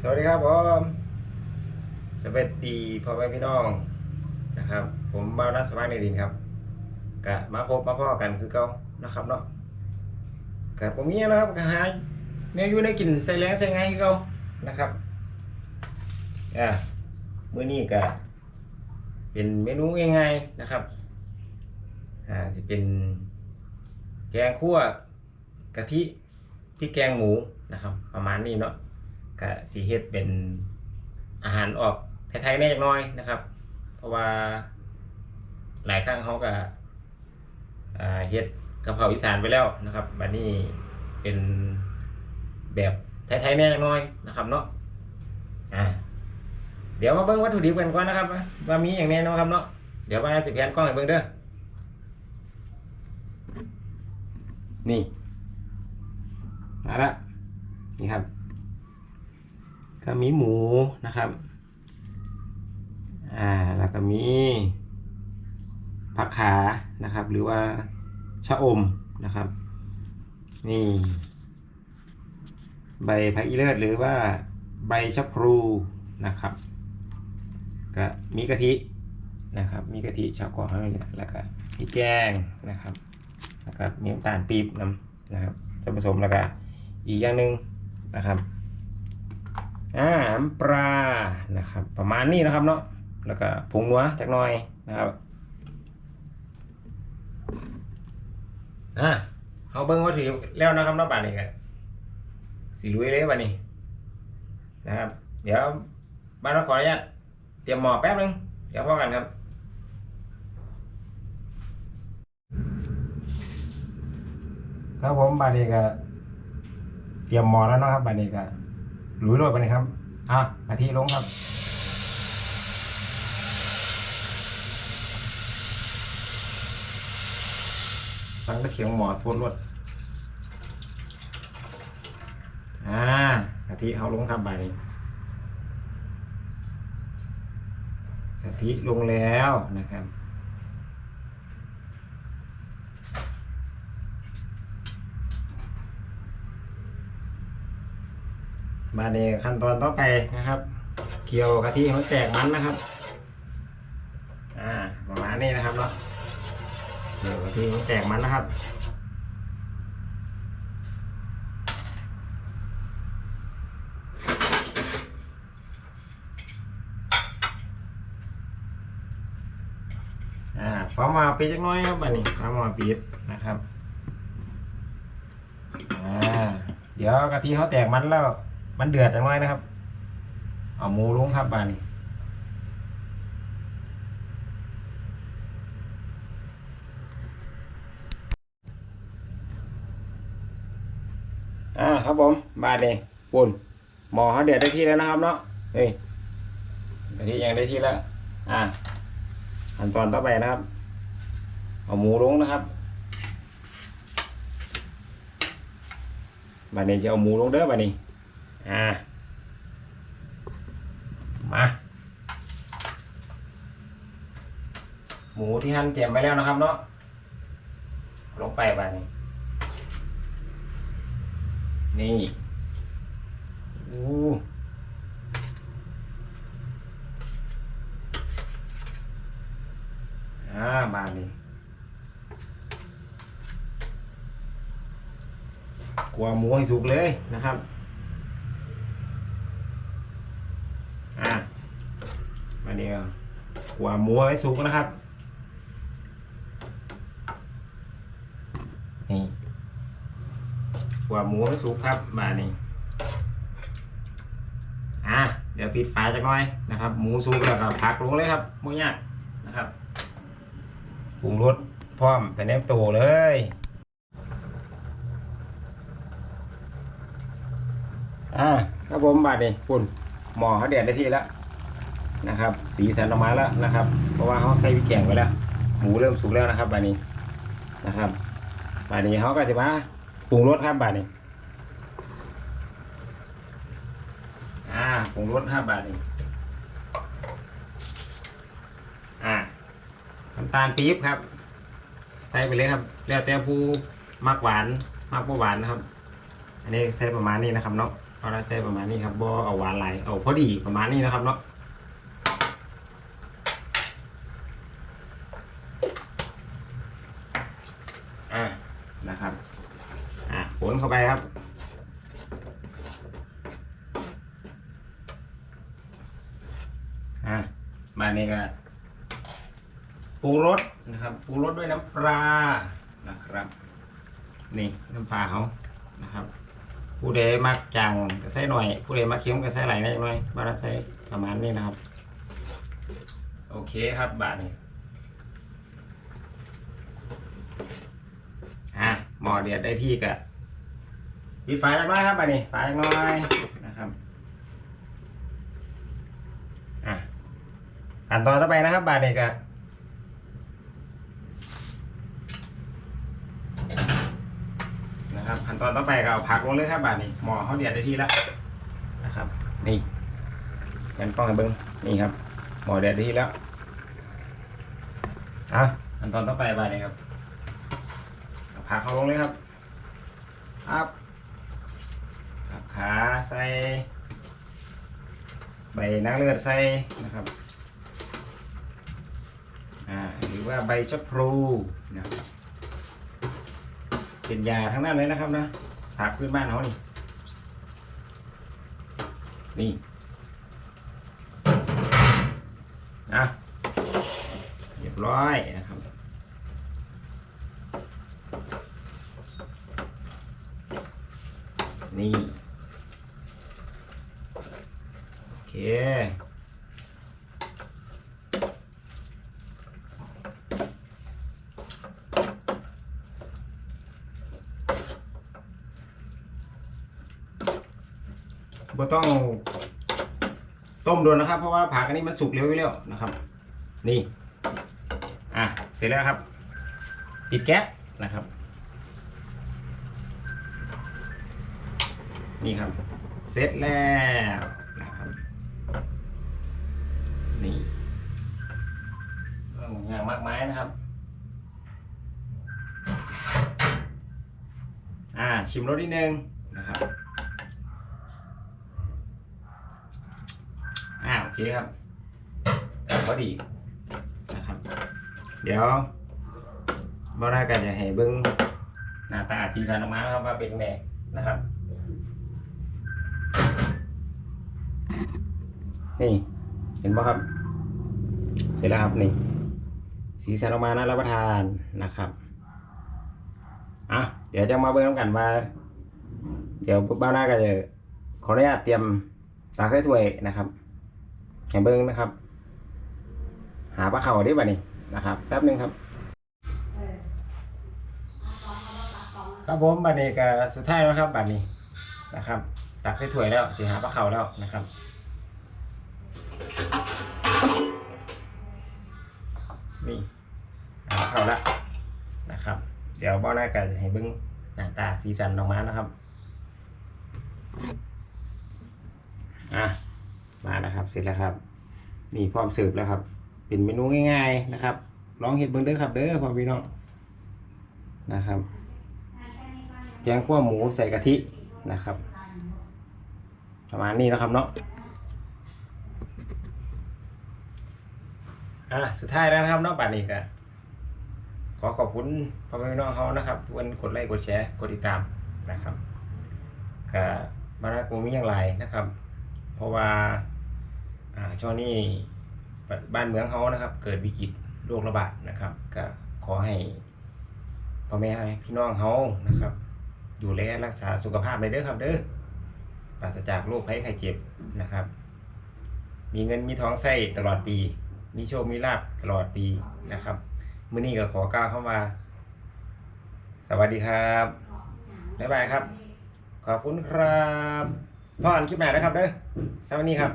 สวัสดีครับผมสวัสดีพ่อแม่พี่น้องนะครับ ผมบ้าวนัทสว่างในดินครับกะมาพบมาพ่อกันคือเก่านะครับเนาะกะผมมีนะครับกะหาเนี่ยอยู่ในกินใส่แรงใส่ไงคือเก่านะครับอ่ามื้อนี้กะเป็นเมนูง่ายๆนะครับอ่าจะเป็นแกงคั่วกะทิพริกแกงหมูนะครับ ประมาณนี้เนาะ ก็สีเฮ็ดเป็นอาหารออกไทยๆแน่จักน้อยนะครับ เพราะว่าหลายครั้งเขาก็เฮ็ดกะเพราอีสานไปแล้วนะครับบัดนี้เป็นแบบไทยๆแน่จักน้อยนะครับเนาะอ่าเดี๋ยวมาเบิ่งวัตถุดิบกันก่อนนะครับว่ามีอย่างแน่นอนครับเนาะเดี๋ยวว่าจะแผนกล้องให้เบิ่งเด้อนี่มาละนี่ครับ ก็มีหมูนะครับอ่าแล้วก็มีผักขานะครับ หรือว่าชะอมนะครับ นี่ ใบผักอีเลิศหรือว่าใบชะพลูนะครับก็มีกะทินะครับ มีกะทิชาวเกาะเนี่ยแล้วก็มีแกงนะครับแล้วก็มีน้ำตาลปี๊บน้ำนะครับจะผสมแล้วก็อีกอย่างหนึ่งนะครับ อ่าปลานะครับ ประมาณนี้นะครับเนาะแล้วก็ผงนัวจักหน่อยนะครับอ่าเอาเบิ้งวัตถุดิบแล้วนะครับเนาะบาดนี้ก็สีลุยเลยบาดนี้นะครับ เดี๋ยวบ้านเราขออนุญาตเตรียมหม้อแป๊บนึงเดี๋ยวพอกันครับครับผมบาดนี้ก็เตรียมหม้อแล้วนะครับบาดนี้ก็ หลุยโรยไปเลยครับ อะกะทิลงครับ ตั้งแต่เสียงหมอดพ่นรวดอ่ากะทิเอาลงครับใบนี้กะทิลงแล้วนะครับ มาในขั้นตอนต่อไปนะครับเคี่ยวกะทิให้แตกมันนะครับ อ่าประมาณนี้นะครับเนาะเคี่ยวกะทิให้แตกมันนะครับอ่าฟ้ามาปีจักน้อยครับอันนี้ฟ้ามาปีดนะครับ อ่า เดี๋ยวกะทิเขาแตกมันแล้ว มันเดือดจังไงนะครับ เอาหมูลงครับบานนี้อ่าครับผมบานนี้ปุ่นหมอเขาเดือดได้ที่แล้วนะครับเนาะเฮ้ยได้ที่ยังได้ที่แล้ว อ่าขั้นตอนต่อไปนะครับ เอาหมูลงนะครับบานนี้จะเอาหมูลงเด้อบานนี้ อ่ามาหมูที่ท่านเตรียมไว้แล้วนะครับเนาะลงไปบานี้ นี่อู้อ่าบานนี้กลัวหมูให้สุกเลยนะครับ อะ มาเดียวกลัวหมูให้สุกนะครับนี่กลัวหมูให้สุกครับมานี่อะเดี๋ยวปิดฝาจักหน่อยนะครับ หมูสุกแล้วก็พักลงเลยครับหมูยากนะครับปรุงรสพร้อมแต่เนมโตเลยอ่าครับผมบาดนี่ปุ่นหมอเขาเดือดได้ที่แล้ว นะครับ สีสันออกมาแล้วนะครับ เพราะว่าเขาใส่วิแกงไว้แล้วหมูเริ่มสุกแล้วนะครับบาดนี้นะครับบาดนี้เขาก็จะมาปรุงรสครับบาดนี้อ่าปรุงรสครับบาดนี้อ่าน้ำตาลปี๊บครับ ใส่ไปเลยครับ แล้วแต่ผู้มักหวานมักบ่หวานนะครับ อันนี้ใส่ประมาณนี้นะครับเนาะเราใส่ประมาณนี้ครับบ่เอาหวานหลายเอาพอดีประมาณนี้นะครับเนาะ อ่านะครับ อะผลเข้าไปครับ อะมานี่ก็ปรุงรสนะครับปรุงรสด้วยน้ำปลานะครับ นี่น้ำปลาเขานะครับ ผู้ใดมักจังก็ใส่หน่อย ผู้ใดมักเค็มก็ใส่หลายหน่อยบาราใส่ประมาณนี้นะครับ โอเคครับบาทนี้ อะหมอเดือดได้ที่กะปิดไฟจักน้อยครับบาทนี้ไฟจักน้อยนะครับอะขั้นตอนต่อไปนะครับบาทนี้กะนะครับขั้นตอนต่อไปก็เอาผักลงเลยครับบาดนี้หมอเขาเดือดได้ที่แล้วนะครับ นี่เป็นป้องให้เบิ้งนี่ครับหมอเดือดได้ที่แล้วอะขั้นตอนต่อไปบาดนี้ครับ ผักเขาลงเลยครับครับผักขาใส่ใบนางเลือดใส่นะครับอ่าหรือว่าใบชะพลูนะครับเป็นยาทั้งนั้นเลยนะครับนะผักพื้นบ้านเขานี่นี่นะเรียบร้อยนะครับ นี่ โอเค บ่ต้องต้มโดนนะครับ เพราะว่าผักอันนี้มันสุกเร็วอยู่แล้วนะครับ นี่ อะ เสร็จแล้วครับ ปิดแก๊สนะครับ นี่ครับ เสร็จแล้วนะครับนี่เรื่องอย่างมากมายนะครับ อ่าชิมรสนิดนึงนะครับ อ่าโอเคครับก็ดีนะครับ เดี๋ยวบ่ได้กันจะให้เบิ้งหน้าตาสีสันออกมานะครับว่าเป็นไงนะครับ นี่ เห็นป่ะครับ เสร็จแล้วครับนี่ สีสันออกมาน่ารับประทานนะครับอะเดี๋ยวจะมาเบิ้งกันว่า เดี๋ยวบ้านหน้าก็จะขออนุญาตเตรียมตาไข่ถ้วยนะครับให้เบิ้งนะครับ หาปลาเข่าได้บ่นี่นะครับ แป๊บหนึงครับ ครับผมบัดนี้ก็สุดท้ายแล้วครับบัดนี้นะครับ ตักใส่ถ้วยแล้วสิหาปลาเข่าแล้วนะครับ นี่หาเข่าล้วนะครับ เดี๋ยวบ้าหน้าก็จะให้เบิ้งหน้าตาสีสันออกมานะครับอะมานะครับ เสร็จแล้วครับ นี่พร้อมเสิร์ฟแล้วครับ เป็นเมนูง่ายๆนะครับลองเห็ดเบิ่งเด้อครับ เด้อพ่อพี่น้องนะครับแกงขั่วหมูใส่กะทินะครับ ประมาณนี้นะครับเนาะ อะสุดท้ายแล้วนะครับนอกบัดนี้ก็ขอขอบคุณพ่อแม่พี่น้องเขานะครับทุกคนกดไลค์กดแชร์กดติดตามนะครับก็บานกูมีอย่างไรนะครับ เพราะว่าอ่าช่วงนี้บ้านเมืองเขานะครับ เกิดวิกฤตโรคระบาดนะครับ ก็ขอให้พ่อแม่พี่น้องเขานะครับ ดูแลรักษาสุขภาพเลยเด้อครับเด้อปราศจากโรคภัยไข้เจ็บนะครับ มีเงินมีท้องใส่ตลอดปี มีโชค มีลาบตลอดปีนะครับมื้อนี้ก็ขอกล่าวเข้ามา สวัสดีครับ บ๊ายบายครับ ขอบคุณครับพ่ออันคลิปหน้านะครับเด้อสวัสดีครับ